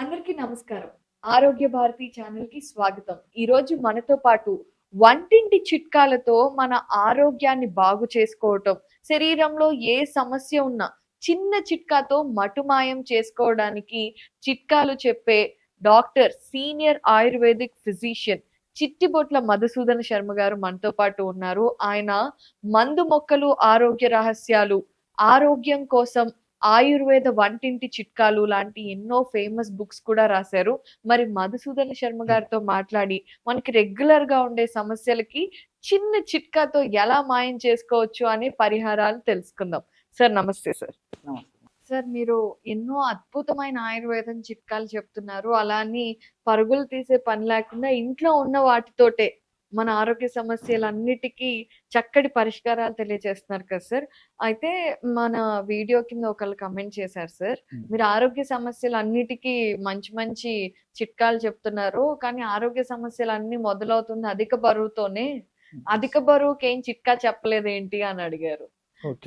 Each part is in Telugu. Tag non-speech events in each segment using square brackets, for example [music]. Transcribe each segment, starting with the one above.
అందరికీ నమస్కారం. ఆరోగ్య భారతి ఛానల్కి స్వాగతం. ఈ రోజు మనతో పాటు వంటింటి చిట్కాలతో మన ఆరోగ్యాన్ని బాగు చేసుకోవటం శరీరంలో ఏ సమస్య ఉన్నా చిన్న చిట్కాతో మటుమాయం చేసుకోవడానికి చిట్కాలు చెప్పే doctor senior ayurvedic physician Chittibotla Madhusudana Sharma గారు మనతో పాటు ఉన్నారు. ఆయన మందు మొక్కలు ఆరోగ్య రహస్యాలు ఆరోగ్యం కోసం ఆయుర్వేద వంటింటి చిట్కాలు లాంటి ఎన్నో ఫేమస్ బుక్స్ కూడా రాశారు. మరి మధుసూదన శర్మ గారితో మాట్లాడి మనకి రెగ్యులర్గా ఉండే సమస్యలకి చిన్న చిట్కాతో ఎలా మాయం చేసుకోవచ్చు అనే పరిహారాలు తెలుసుకుందాం. సార్ నమస్తే సార్. సార్ మీరు ఎన్నో అద్భుతమైన ఆయుర్వేదం చిట్కాలు చెప్తున్నారు. అలా అని పరుగులు తీసే పని లేకుండా ఇంట్లో ఉన్న వాటితోటే మన ఆరోగ్య సమస్యలన్నిటికీ చక్కటి పరిష్కారాలు తెలియజేస్తున్నారు కదా సార్. అయితే మన వీడియో కింద ఒకళ్ళు కమెంట్ చేశారు సార్. మీరు ఆరోగ్య సమస్యలు అన్నిటికీ మంచి మంచి చిట్కాలు చెప్తున్నారు. కానీ ఆరోగ్య సమస్యలు అన్ని మొదలవుతుంది అధిక బరువుతోనే. అధిక బరువుకి ఏం చిట్కా చెప్పలేదు ఏంటి అని అడిగారు.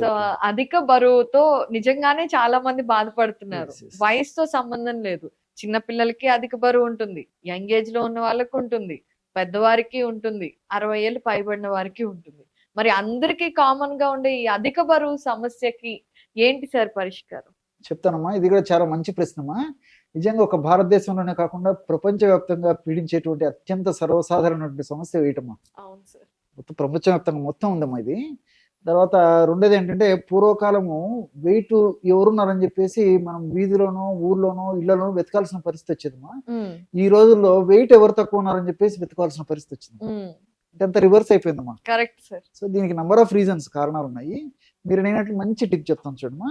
సో. అధిక బరువుతో నిజంగానే చాలా మంది బాధపడుతున్నారు. వయసుతో సంబంధం లేదు. చిన్న పిల్లలకి అధిక బరువు ఉంటుంది. యంగ్ ఏజ్లో ఉన్న వాళ్ళకి ఉంటుంది. పెద్దవారికి ఉంటుంది అరవై ఏళ్ళు పైబడిన వారికి ఉంటుంది. మరి అందరికీ కామన్గా ఉండే ఈ అధిక బరువు సమస్యకి ఏంటి సార్ పరిష్కారం? చెప్తానమ్మా ఇది కూడా చాలా మంచి ప్రశ్నమ్మా. నిజంగా ఒక భారతదేశంలోనే కాకుండా ప్రపంచవ్యాప్తంగా పీడించేటువంటి అత్యంత సర్వసాధారణటువంటి సమస్య వేయటమ్మా అవును సార్. మొత్తం ప్రపంచవ్యాప్తంగా మొత్తం ఉందమ్మా ఇది. తర్వాత రెండోది ఏంటంటే పూర్వకాలము వెయిట్ ఎవరున్నారని చెప్పేసి మనం వీధిలోనో ఊర్లోనో ఇళ్ళలోనో వెతకాల్సిన పరిస్థితి వచ్చేదమ్మా. ఈ రోజుల్లో వెయిట్ ఎవరు తక్కువ ఉన్నారని చెప్పేసి వెతకాల్సిన పరిస్థితి వచ్చింది. అంటే అంత రివర్స్ అయిపోయిందమ్మా. Correct sir. సో దీనికి నంబర్ ఆఫ్ రీజన్స్ కారణాలు ఉన్నాయి. మీరు నేనట్లు మంచి టిప్ చెప్తాను చూడమ్మా.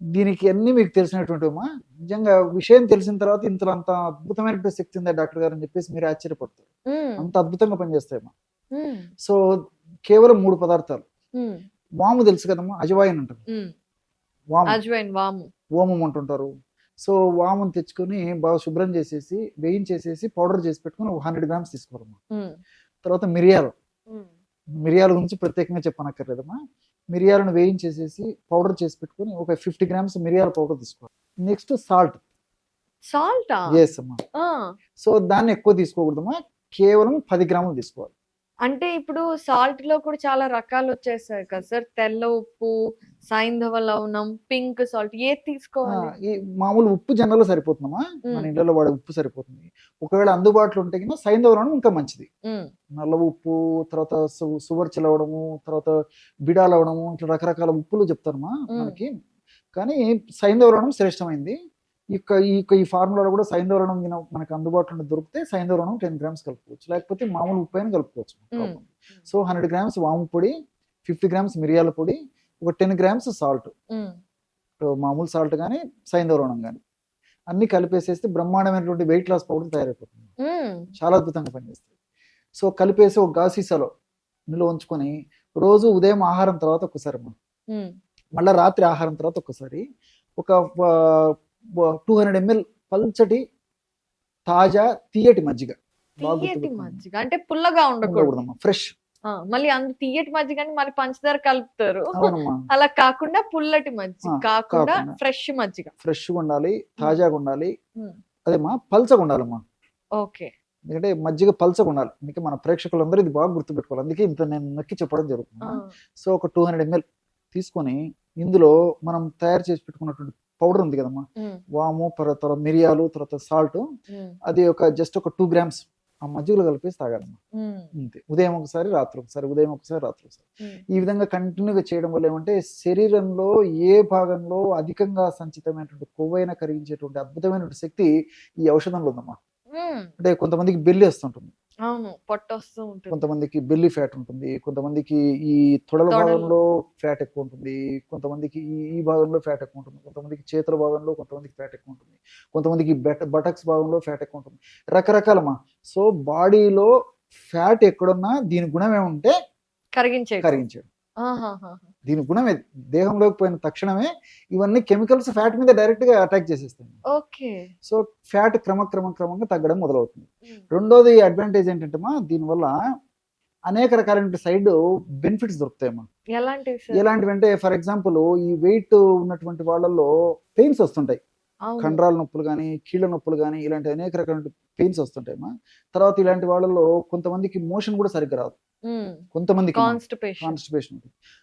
దీనికి అన్ని మీకు తెలిసినటువంటి అమ్మా నిజంగా విషయం తెలిసిన తర్వాత ఇంతలో అంత అద్భుతమైనటువంటి శక్తి ఉందా డాక్టర్ గారు అని చెప్పేసి మీరు ఆశ్చర్యపడతారు. అంత అద్భుతంగా పనిచేస్తాయమ్మా. సో కేవలం మూడు పదార్థాలు. వాము తెలుసు కదమ్మా? అజవాయిన్ అంటారు. వాము. ఓమం అంటుంటారు. సో వాముని తెచ్చుకొని బాగా శుభ్రం చేసేసి వేయించేసేసి పౌడర్ చేసి పెట్టుకొని ఒక హండ్రెడ్ గ్రామ్స్ తీసుకోవాలమ్మా తర్వాత మిరియాలు. మిరియాల గురించి ప్రత్యేకంగా చెప్పనక్కర్లేదమ్మా. మిరియాలను వేయించేసేసి పౌడర్ చేసి పెట్టుకొని ఒక ఫిఫ్టీ గ్రామ్స్ మిరియాల పౌడర్ తీసుకోవాలి. Next salt. సాల్టా? ఎస్ అమ్మా. సో దాన్ని ఎక్కువ తీసుకోకూడదమ్మా. కేవలం పది గ్రాములు తీసుకోవాలి. అంటే ఇప్పుడు సాల్ట్లో కూడా చాలా రకాలు వచ్చేసాయి కదా సార్. తెల్ల ఉప్పు సైంధవ లవణం పింక్ సాల్ట్ ఏది తీసుకోవాలి? ఈ మామూలు ఉప్పు జనరల్ సరిపోతుందమ్మా. మన. ఇంట్లో వాడే ఉప్పు సరిపోతుంది. ఒకవేళ అందుబాటులో ఉంటే కన్నా సైంధవరం ఇంకా మంచిది. నల్ల ఉప్పు తర్వాత సు- సువర్ చిలవడము తర్వాత బిడాలు అవడము ఇట్లా రకరకాల ఉప్పులు చెప్తారమ్మా మ్మ్. మనకి. కానీ సైంధవరణం శ్రేష్టమైంది. ఇక ఈ ఈ ఫార్ములాలో కూడా సైంధవరణం గిన మనకు అందుబాటులో దొరికితే సైంధవరణం టెన్ గ్రామ్స్ కలుపుకోవచ్చు. లేకపోతే మామూలు ఉప్పు అయినా కలుపుకోవచ్చు. సో హండ్రెడ్ గ్రామ్స్ వాము పొడి ఫిఫ్టీ గ్రామ్స్ మిరియాల పొడి ఒక టెన్ గ్రామ్స్ సాల్ట్. మామూలు సాల్ట్ కానీ సైంధవరణం కానీ అన్ని కలిపేసేస్తే బ్రహ్మాండమైనటువంటి వెయిట్ లాస్ పౌడర్ తయారైపోతుంది. చాలా అద్భుతంగా పనిచేస్తుంది. సో కలిపేసి ఒక గాసీసాలో నిల్వ ఉంచుకొని రోజు ఉదయం ఆహారం తర్వాత ఒక్కసారి అమ్మా. ఉమ్, మళ్ళీ రాత్రి ఆహారం తర్వాత ఒక్కసారి. ఒక టూ హండ్రెడ్ ఎంఎల్ పల్చటి తాజా తీయటి మజ్జిగ. తీయటి. మజ్జిగ. అంటే పుల్లగా ఉండకూడదు. ఫ్రెష్ మళ్ళీ అందు తీయటి మజ్జిగ అని మళ్ళీ పంచదార కలుపుతారు. [laughs] అలా కాకుండా పుల్లటి మజ్జిగ. కాకుండా. ఫ్రెష్ మజ్జిగ. ఫ్రెష్గా ఉండాలి తాజాగా ఉండాలి. ఉమ్, అదేమ్మా పల్చగా ఉండాలమ్మా. ఓకే. ఎందుకంటే మజ్జిగ పల్చగా ఉండాలి. అందుకే మన ప్రేక్షకులందరూ ఇది బాగా గుర్తుపెట్టుకోవాలి. అందుకే ఇంత నేను నొక్కి చెప్పడం జరుగుతుంది సో ఒక టూ హండ్రెడ్ ఎంఎల్ తీసుకొని ఇందులో మనం తయారు చేసి పెట్టుకున్నటువంటి పౌడర్ ఉంది కదమ్మా. వాము తర్వాత మిరియాలు తర్వాత సాల్ట్ అది ఒక జస్ట్ ఒక టూ గ్రామ్స్ ఆ మజ్జిగలో కలిపేసి తాగాలమ్మా. ఉమ్, అంతే. ఉదయం ఒకసారి రాత్రి ఒకసారి ఉదయం ఒకసారి రాత్రి ఒకసారి. ఈ విధంగా కంటిన్యూగా చేయడం వల్ల ఏమంటే శరీరంలో ఏ భాగంలో అధికంగా సంచితమైనటువంటి కొవ్వైన కరిగించేటువంటి అద్భుతమైనటువంటి శక్తి ఈ ఔషధంలో ఉందమ్మా. అంటే కొంతమందికి బెల్లి వస్తుంటుంది. అవును పొట్ట వస్తూ ఉంటుంది. కొంతమందికి బెల్లి ఫ్యాట్ ఉంటుంది కొంతమందికి ఈ తొడల. భాగంలో ఫ్యాట్ ఎక్కువ ఉంటుంది కొంతమందికి ఈ ఈ భాగంలో ఫ్యాట్ ఎక్కువ ఉంటుంది కొంతమందికి చేతుల భాగంలో కొంతమందికి ఫ్యాట్ ఎక్కువ ఉంటుంది కొంతమందికి బెట బటక్స్ భాగంలో ఫ్యాట్ ఎక్కువ ఉంటుంది. రకరకాలమా? సో బాడీలో ఫ్యాట్ ఎక్కడున్నా దీని గుణం ఏమంటే కరిగించే కరిగించాడు దీని గుణమే దేహంలోకి పోయిన తక్షణమే ఇవన్నీ కెమికల్స్ ఫ్యాట్ మీద డైరెక్ట్గా అటాక్ చేసేస్తాయి. సో ఫ్యాట్ క్రమక్రమ క్రమంగా తగ్గడం మొదలవుతుంది. రెండోది అడ్వాంటేజ్ ఏంటంటే దీనివల్ల అనేక రకాలైన సైడ్ బెనిఫిట్స్ దొరుకుతాయమ్మా ఎలాంటివి ఎలాంటివి అంటే ఫర్ ఎగ్జాంపుల్ ఈ వెయిట్ ఉన్నటువంటి వాళ్ళల్లో పెయిన్స్ వస్తుంటాయి. కండరాల నొప్పులు కానీ కీళ్ళ నొప్పులు కానీ ఇలాంటి అనేక రకాల పెయిన్స్ వస్తుంటాయమ్మా తర్వాత ఇలాంటి వాళ్ళలో కొంతమందికి మోషన్ కూడా సరిగ్గా రాదు. కొంతమందికి కాన్స్టిపేషన్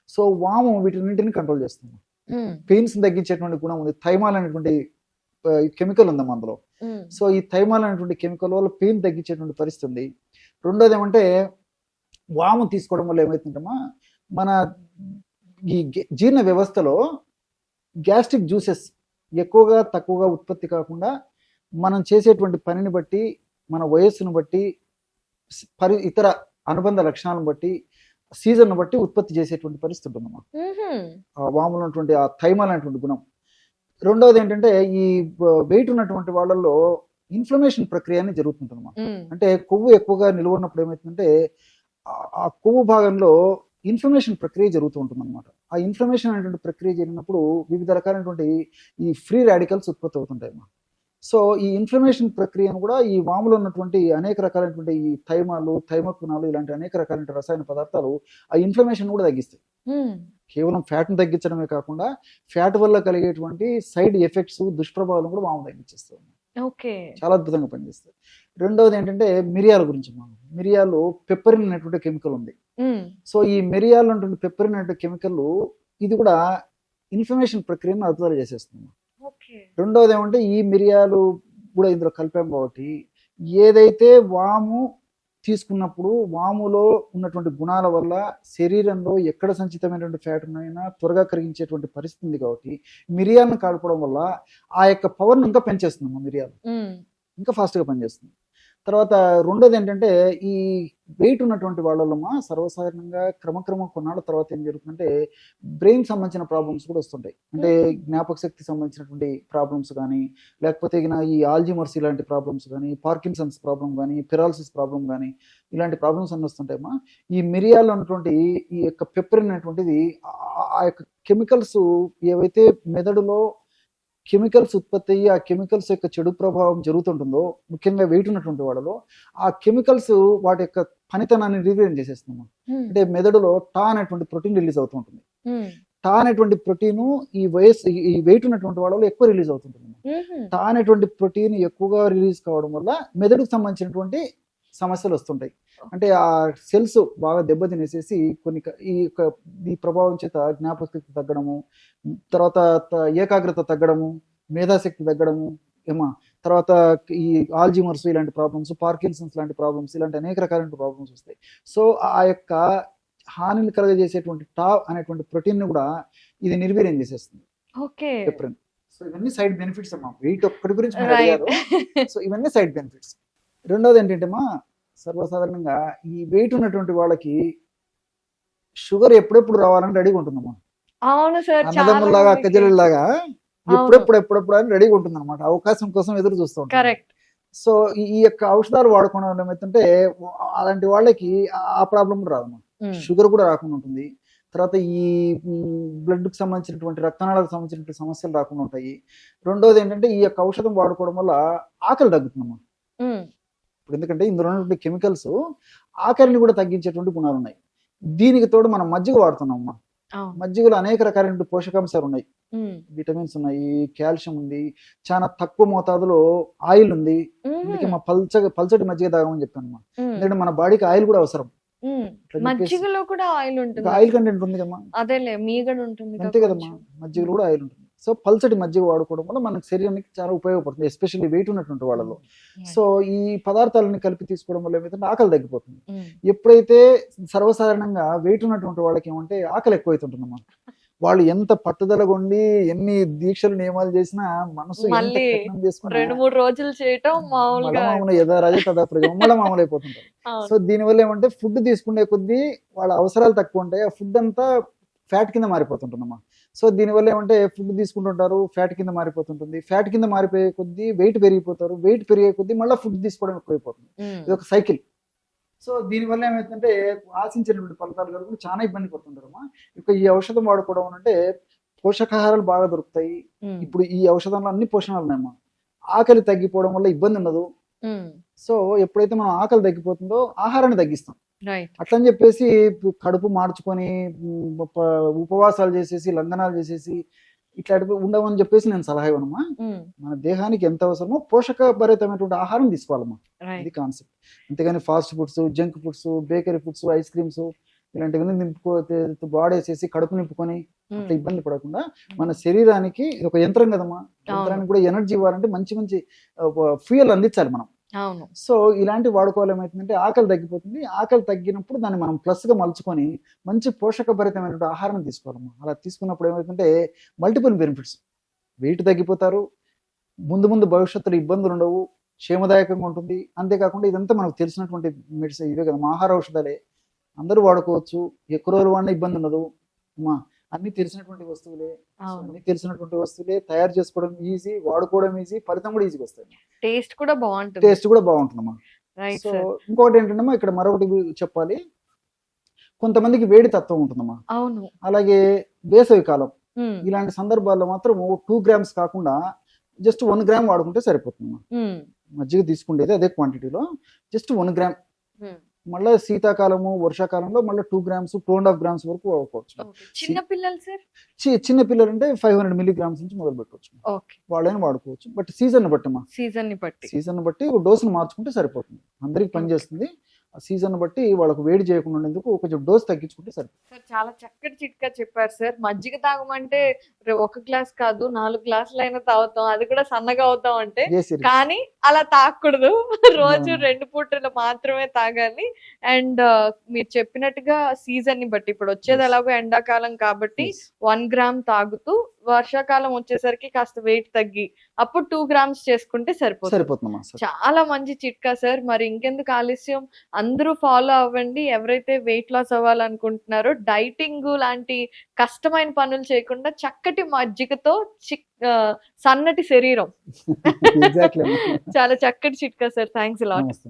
సో వాము వీటిన్నింటిని కంట్రోల్ చేస్తుంది. పెయిన్స్ తగ్గించేటువంటి గుణం ఉంది. థైమాల్ అనేటువంటి కెమికల్ ఉందమ్మా అందులో. సో ఈ థైమాల్ అనేటువంటి కెమికల్ వల్ల పెయిన్ తగ్గించేటువంటి పరిస్థితి ఉంది. రెండోది ఏమంటే వాము తీసుకోవడం వల్ల ఏమవుతుందమ్మా మన ఈ జీర్ణ వ్యవస్థలో గ్యాస్ట్రిక్ జ్యూసెస్ ఎక్కువగా తక్కువగా ఉత్పత్తి కాకుండా మనం చేసేటువంటి పనిని బట్టి మన వయస్సును బట్టి పరి ఇతర అనుబంధ లక్షణాలను బట్టి సీజన్ బట్టి ఉత్పత్తి చేసేటువంటి పరిస్థితి ఉంటుందమ్మా వాములో ఉన్నటువంటి ఆ థైమాల్ అనేటువంటి గుణం. రెండవది ఏంటంటే ఈ వెయిట్ ఉన్నటువంటి వాళ్ళల్లో ఇన్ఫ్లమేషన్ ప్రక్రియ అనేది జరుగుతుంటుందమ్మా. అంటే కొవ్వు ఎక్కువగా నిల్వ ఉన్నప్పుడు ఏమవుతుందంటే ఆ- ఆ కొవ్వు భాగంలో ఇన్ఫ్లమేషన్ ప్రక్రియ జరుగుతూ ఉంటుంది అనమాట ఆ ఇన్ఫ్లమేషన్ అనేటువంటి ప్రక్రియ జరిగినప్పుడు వివిధ రకాలైనటువంటి ఈ ఫ్రీ రాడికల్స్ ఉత్పత్తి అవుతుంటాయి అన్నమాట సో ఈ ఇన్ఫ్లమేషన్ ప్రక్రియను కూడా ఈ వాములో ఉన్నటువంటి అనేక రకాలైనటువంటి ఈ థైమాలు థైమకుణాలు ఇలాంటి అనేక రకాలైన రసాయన పదార్థాలు ఆ ఇన్ఫ్లమేషన్ కూడా తగ్గిస్తాయి. కేవలం ఫ్యాట్ను తగ్గించడమే కాకుండా ఫ్యాట్ వల్ల కలిగేటువంటి సైడ్ ఎఫెక్ట్స్ దుష్ప్రభావాలను కూడా వాము తగ్గించేస్తుంది ఓకే. చాలా అద్భుతంగా పనిచేస్తుంది రెండవది ఏంటంటే మిరియాల గురించి మనం. మిరియాలు పెప్పరిన్ అనేటువంటి కెమికల్ ఉంది. సో ఈ మిరియాలు అనేటువంటి పెప్పరిన్ అనేటువంటి కెమికల్ ఇది కూడా ఇన్ఫర్మేషన్ ప్రక్రియను అద్భుతాలు చేసేస్తుంది. ఓకే రెండవది ఏమంటే ఈ మిరియాలు కూడా ఇందులో కలిపాం కాబట్టి ఏదైతే వాము తీసుకున్నప్పుడు వాములో ఉన్నటువంటి గుణాల వల్ల శరీరంలో ఎక్కడ సంచితమైనటువంటి ఫ్యాట్ ఉన్నాయినా త్వరగా కరిగించేటువంటి పరిస్థితి ఉంది కాబట్టి మిరియాలను కలపడం వల్ల ఆ యొక్క పవర్ని ఇంకా పెంచేస్తుంది మిరియాలు. ఇంకా ఫాస్ట్గా పనిచేస్తుంది తర్వాత రెండోది ఏంటంటే ఈ వెయిట్ ఉన్నటువంటి వాళ్ళలో సర్వసాధారణంగా క్రమక్రమం కొన్నాళ్ళ తర్వాత ఏం జరుగుతుందంటే బ్రెయిన్ సంబంధించిన ప్రాబ్లమ్స్ కూడా వస్తుంటాయి. అంటే జ్ఞాపక శక్తి సంబంధించినటువంటి ప్రాబ్లమ్స్ కానీ లేకపోతే ఈ ఆల్జిమర్స్ ఇలాంటి ప్రాబ్లమ్స్ కానీ పార్కిన్సన్స్ ప్రాబ్లం కానీ పెరాలసిస్ ప్రాబ్లం కానీ ఇలాంటి ప్రాబ్లమ్స్ అన్ని వస్తుంటాయమ్మా ఈ మిరియాల్లో ఉన్నటువంటి ఈ యొక్క పెప్పరిన్ అనేటువంటిది ఆ యొక్క కెమికల్స్ ఏవైతే మెదడులో కెమికల్స్ ఉత్పత్తి అయ్యి ఆ కెమికల్స్ యొక్క చెడు ప్రభావం జరుగుతుంటుందో ముఖ్యంగా వెయిట్ ఉన్నటువంటి వాళ్ళలో ఆ కెమికల్స్ వాటి యొక్క పనితనాన్ని రివీల్ చేసేస్తున్నాం ఉమ్. అంటే మెదడులో టా అనేటువంటి ప్రోటీన్ రిలీజ్ అవుతూ ఉంటుంది ఉమ్. టా అనేటువంటి ప్రోటీన్ ఈ వయసు ఈ- వెయిట్ ఉన్నటువంటి వాళ్ళలో ఎక్కువ రిలీజ్ అవుతుంటుంది. టా అనేటువంటి ప్రోటీన్ ఎక్కువగా రిలీజ్ కావడం వల్ల మెదడుకు సంబంధించినటువంటి సమస్యలు వస్తుంటాయి. అంటే ఆ సెల్స్ బాగా దెబ్బతినేసేసి కొన్ని ఈ యొక్క ఈ ప్రభావం చేత జ్ఞాపకశక్తి తగ్గడము తర్వాత ఏకాగ్రత తగ్గడము మేధాశక్తి తగ్గడము ఏమా తర్వాత ఈ ఆల్జిమర్స్ ఇలాంటి ప్రాబ్లమ్స్ పార్కిన్సన్స్ లాంటి ప్రాబ్లమ్స్ ఇలాంటి అనేక రకాలైన ప్రాబ్లమ్స్ వస్తాయి. సో ఆ యొక్క హానిని కలగజేసేటువంటి టా అనేటువంటి ప్రోటీన్ని కూడా ఇది నిర్వీర్యం చేసేస్తుంది. ఓకే. సో ఇవన్నీ సైడ్ బెనిఫిట్స్ అమ్మా. వెయిట్ ఒక్కటి గురించి సో ఇవన్నీ సైడ్ బెనిఫిట్స్. రెండోది ఏంటంటే మా సర్వసాధారణంగా ఈ వెయిట్ ఉన్నటువంటి వాళ్ళకి షుగర్ ఎప్పుడెప్పుడు రావాలని రెడీగా ఉంటుందమ్మా అవును సార్ ఎప్పుడెప్పుడు ఎప్పుడెప్పుడు అని రెడీగా ఉంటుంది అనమాట అవకాశం కోసం ఎదురు చూస్తూ కరెక్ట్ సో ఈ యొక్క ఔషధాలు వాడుకోవడం వల్ల ఏమైతుంటే అలాంటి వాళ్ళకి ఆ ప్రాబ్లం కూడా రాదమ్మా షుగర్ కూడా రాకుండా ఉంటుంది. తర్వాత ఈ బ్లడ్కి సంబంధించినటువంటి రక్తనాళాలకు సంబంధించినటువంటి సమస్యలు రాకుండా ఉంటాయి. రెండోది ఏంటంటే ఈ యొక్క ఔషధం వాడుకోవడం వల్ల ఆకలి తగ్గుతుందమ్మా ఇప్పుడు ఎందుకంటే ఇందులో ఉన్నటువంటి కెమికల్స్ ఆకలిని కూడా తగ్గించేటువంటి గుణాలు ఉన్నాయి. దీనికి తోడు మనం మజ్జిగ వాడుతున్నాం మజ్జిగలో అనేక రకాలైన పోషకాంశాలు ఉన్నాయి. విటమిన్స్ ఉన్నాయి కాల్షియం ఉంది చాలా తక్కువ మోతాదులో ఆయిల్ ఉంది. అందుకే మా పల్చ పల్చటి మజ్జిగ తాగమని చెప్పాను అమ్మా. ఎందుకంటే మన బాడీకి ఆయిల్ కూడా అవసరం. మజ్జిగలో కూడా ఆయిల్ ఉంటుంది. ఆయిల్ కంటెంట్ ఉంది కదమ్మా. అదేలే మీగడ ఉంటుంది. అంతే కదమ్మా. మజ్జిగలో కూడా ఆయిల్ ఉంటుంది. సో పల్చటి మజ్జిగ వాడుకోవడం వల్ల మనకి శరీరానికి చాలా ఉపయోగపడుతుంది ఎస్పెషల్లీ వెయిట్ ఉన్నటువంటి వాళ్ళలో. సో ఈ పదార్థాలని కలిపి తీసుకోవడం వల్ల ఏమైతే ఆకలి తగ్గిపోతుంది. ఎప్పుడైతే సర్వసాధారణంగా వెయిట్ ఉన్నటువంటి వాళ్ళకి ఏమంటే ఆకలి ఎక్కువైతుంటుందమ్మా వాళ్ళు ఎంత పట్టుదల కొండి ఎన్ని దీక్షలు నియమాలు చేసినా మనసు రెండు మూడు రోజులు చేయటం యథా రాజ మళ్ళీ మామూలు అయిపోతుంటారు. సో దీనివల్ల ఏమంటే ఫుడ్ తీసుకునే కొద్దీ వాళ్ళ అవసరాలు తక్కువ ఉంటాయి. ఆ ఫుడ్ అంతా ఫ్యాట్ కింద మారిపోతుంటుందమ్మా. సో దీనివల్ల ఏమంటే ఫుడ్ తీసుకుంటుంటారు ఫ్యాట్ కింద మారిపోతుంటుంది. ఫ్యాట్ కింద మారిపోయే కొద్దీ వెయిట్ పెరిగిపోతారు. వెయిట్ పెరిగే కొద్దీ మళ్ళీ ఫుడ్ తీసుకోవడం ఎక్కువైపోతుంది. ఇది ఒక సైకిల్. సో దీనివల్ల ఏమైతుందంటే ఆశించినటువంటి ఫలితాలు కలుగుతుంది చాలా ఇబ్బంది పడుతుంటారమ్మా. ఇక ఈ ఔషధం వాడుకోవడం అంటే పోషకాహారాలు బాగా దొరుకుతాయి. ఇప్పుడు ఈ ఔషధంలో అన్ని పోషణాలు ఉన్నాయమ్మా ఆకలి తగ్గిపోవడం వల్ల ఇబ్బంది ఉండదు. సో ఎప్పుడైతే మనం ఆకలి తగ్గిపోతుందో ఆహారాన్ని తగ్గిస్తాం. అట్లని చెప్పేసి కడుపు మార్చుకొని ఉపవాసాలు చేసేసి లంఘనాలు చేసేసి ఇట్లా ఉండమని చెప్పేసి నేను సలహా ఇవ్వనమ్మా. మన దేహానికి ఎంత అవసరమో పోషకభరితమైనటువంటి ఆహారం తీసుకోవాలమ్మా. ఇది కాన్సెప్ట్ అంతేగాని fast foods junk foods bakery foods ice creams ఇలాంటివన్నీ నింపుకో వాడేసేసి కడుపు నింపుకొని అట్లా ఇబ్బంది పడకుండా మన శరీరానికి ఒక యంత్రం కదమ్మా. యంత్రానికి కూడా ఎనర్జీ ఇవ్వాలంటే మంచి మంచి ఫ్యూయల్ అందించాలి మనం. అవును. సో ఇలాంటి వాడుకోవాలి ఏమవుతుందంటే ఆకలి తగ్గిపోతుంది. ఆకలి తగ్గినప్పుడు దాన్ని మనం ప్లస్గా మలుచుకొని మంచి పోషకభరితమైనటువంటి ఆహారం తీసుకోవాలమ్మా. అలా తీసుకున్నప్పుడు ఏమవుతుందంటే మల్టిపుల్ బెనిఫిట్స్. వెయిట్ తగ్గిపోతారు. ముందు ముందు భవిష్యత్తులో ఇబ్బందులు ఉండవు. క్షేమదాయకంగా ఉంటుంది. అంతేకాకుండా ఇదంతా మనకు తెలిసినటువంటి మెడిసిన్ ఇవే కదా ఆహార ఔషధాలే. అందరూ వాడుకోవచ్చు. ఎక్కువ రోజులు వాడినా ఇబ్బంది ఉండదు. అమ్మా అన్ని తెలిసినటువంటి వస్తువులే. అన్ని తెలిసినటువంటి వస్తువులే తయారు చేసుకోవడం ఈజీ వాడుకోవడం ఈజీ ఫలితం కూడా ఈజీగా వస్తుంది టేస్ట్ కూడా బాగుంటుంది. టేస్ట్ కూడా బాగుంటుందమ్మా. సో ఇంకోటి ఏంటంటే ఇక్కడ మరొకటి చెప్పాలి. కొంతమందికి వేడి తత్వం ఉంటుందమ్మా. అవును. అలాగే వేసవి కాలం. ఇలాంటి సందర్భాల్లో మాత్రం టూ గ్రామ్స్ కాకుండా జస్ట్ వన్ గ్రామ్ వాడుకుంటే సరిపోతుందమ్మా. మజ్జిగ తీసుకుండేది అదే క్వాంటిటీలో జస్ట్ వన్ గ్రామ్. మళ్ళీ శీతాకాలము వర్షాకాలంలో మళ్ళీ two grams two and half grams వరకు వాడుకోవచ్చు. ఓకే. చిన్న పిల్లలు సార్ చిన్న పిల్లలు అంటే ఫైవ్ హండ్రెడ్ మిలీగ్రామ్స్ నుంచి మొదలు పెట్టవచ్చు. వాళ్ళని వాడుకోవచ్చు. బట్ సీజన్ బట్టమ్మా సీజన్ని బట్టి. సీజన్ బట్టి డోసును మార్చుకుంటే సరిపోతుంది. అందరికి పనిచేస్తుంది సీజన్ బట్టి వాళ్ళకు వేడి చేయకుండా ఉండేందుకు కొంచెం డోస్ తగ్గించుకుంటే సరిపోతుంది సార్ చాలా చక్కటి చిట్కా చెప్పారు సార్ మజ్జిగ తాగమంటే ఒక గ్లాస్ కాదు నాలుగు గ్లాసులు అయినా తాగుతాం అది కూడా సన్నగా అవుతాం అంటే? కానీ అలా తాగకూడదు [laughs] రోజు. రెండు పూటలు మాత్రమే తాగాలి అండ్ మీరు చెప్పినట్టుగా సీజన్ని బట్టి ఇప్పుడు వచ్చేది. ఎలాగో ఎండాకాలం కాబట్టి. వన్ గ్రామ్ తాగుతూ వర్షాకాలం వచ్చేసరికి కాస్త వెయిట్ తగ్గి అప్పుడు టూ గ్రామ్స్ చేసుకుంటే సరిపోతుంది. చాలా మంచి చిట్కా సార్. మరి ఇంకెందుకు ఆలస్యం? అందరూ ఫాలో అవ్వండి. ఎవరైతే వెయిట్ లాస్ అవ్వాలనుకుంటున్నారో డైటింగ్ లాంటి కష్టమైన పనులు చేయకుండా చక్కటి మజ్జిగతో చిక్ సన్నటి శరీరం. [laughs] [laughs] చాలా చక్కటి చిట్కా సార్. Thanks lot